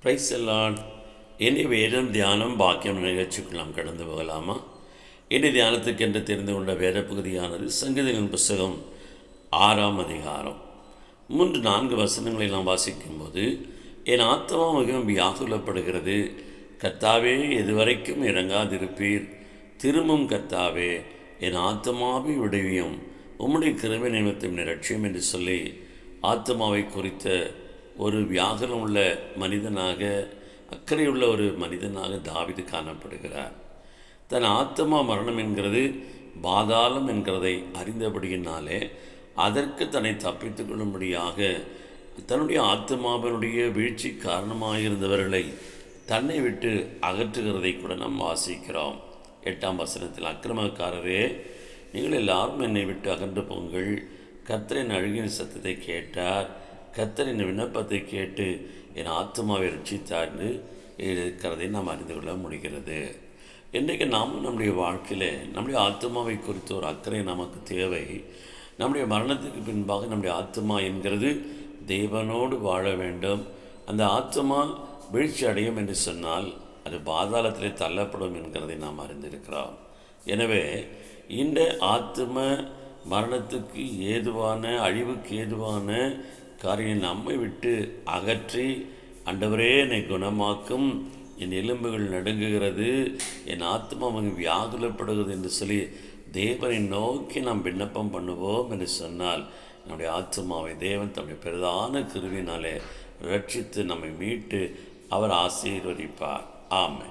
Price எல்லாம் இனி வேதம் தியானம் பாக்கியம் நிகழ்ச்சிக்குள் நாம் கடந்து போகலாமா? இனி தியானத்துக்கு என்று தெரிந்து கொண்ட வேத பகுதியானது சங்கீதங்களின் புஸ்தகம் ஆறாம் அதிகாரம். மூன்று நான்கு வசனங்களை நாம் வாசிக்கும்போது என் ஆத்மா மிகவும் வியாகுலப்படுகிறது. கத்தாவே எதுவரைக்கும் இறங்காதிருப்பீர். திரும்பும் கத்தாவே என் ஆத்மாவை விடுவியும். உம்முடைய கிருபை நிமித்தம் நிரட்சியம் என்று சொல்லி ஆத்மாவை குறித்த ஒரு வியாகுலம் உள்ள மனிதனாக அக்கறையுள்ள ஒரு மனிதனாக தாவிது காணப்படுகிறார். தன் ஆத்மா மரணம் என்கிறது பாதாளம் என்கிறதை அறிந்தபடியினாலே அதற்கு தன்னை தப்பித்து கொள்ளும்படியாக தன்னுடைய ஆத்மாவினுடைய வீழ்ச்சி காரணமாக இருந்தவர்களை தன்னை விட்டு அகற்றுகிறதை கூட நாம் வாசிக்கிறோம். எட்டாம் வசனத்தில் அக்கிரமக்காரரே நீங்கள் எல்லாரும் என்னை விட்டு அகன்று போங்கள். கர்த்தரின் அழுகின் சத்தத்தை கேட்டார். கர்த்தரின் விண்ணப்பத்தை கேட்டு என் ஆத்மாவை ரட்சித்தார்னு இருக்கிறதை நாம் அறிந்து கொள்ள முடிகிறது. இன்றைக்கு நாமும் நம்முடைய வாழ்க்கையில் நம்முடைய ஆத்மாவை குறித்த ஒரு அக்கறை நமக்கு தேவை. நம்முடைய மரணத்துக்கு பின்பாக நம்முடைய ஆத்மா என்கிறது தேவனோடு வாழ வேண்டும். அந்த ஆத்மா வீழ்ச்சி அடையும் என்று சொன்னால் அது பாதாளத்திலே தள்ளப்படும் என்கிறதை நாம் அறிந்திருக்கிறோம். எனவே இந்த ஆத்ம மரணத்துக்கு ஏதுவான அழிவுக்கு ஏதுவான காரியம் நம்மை விட்டு அகற்றி அண்டவரே என்னை குணமாக்கும். என் எலும்புகள் நடுங்குகிறது. என் ஆத்மா மிக வியாகுலப்படுகிறது என்று சொல்லி தேவனை நோக்கி நாம் விண்ணப்பம் பண்ணுவோம் என்று சொன்னால் நம்முடைய ஆத்மாவை தேவன் தம்முடைய பிரதான கிருவினாலே ரட்சித்து நம்மை மீட்டு அவர் ஆசீர்வதிப்பார். ஆமை